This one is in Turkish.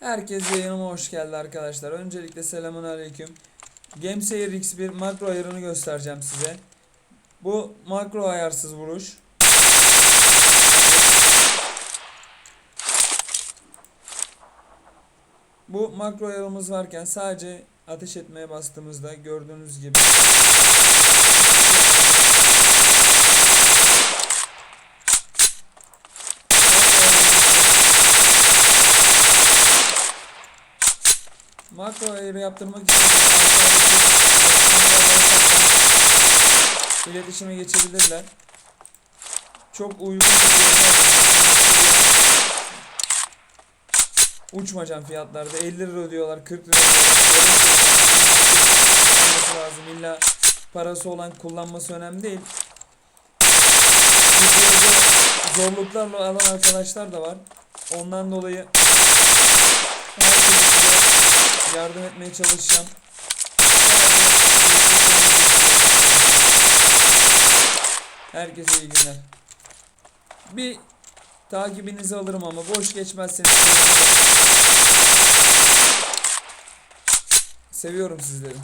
Herkes yayınıma hoş geldi arkadaşlar. Öncelikle selamun aleyküm. Gamesayar X1 makro ayarını göstereceğim size. Bu makro ayarsız vuruş. Bu makro ayarımız varken sadece ateş etmeye bastığımızda gördüğünüz gibi Makro ayarı yaptırmak için iletişime geçebilirler. Çok uygun fiyata uçmacan fiyatlarda 50 lira ödüyorlar 40 lira ödüyorlar. Lazım illa parası olan kullanması önemli değil. Türkiye'de zorluklarla alan arkadaşlar da var. Ondan dolayı yardım etmeye çalışacağım. Herkese iyi günler. Bir takibinizi alırım ama boş geçmezseniz. Seviyorum sizleri.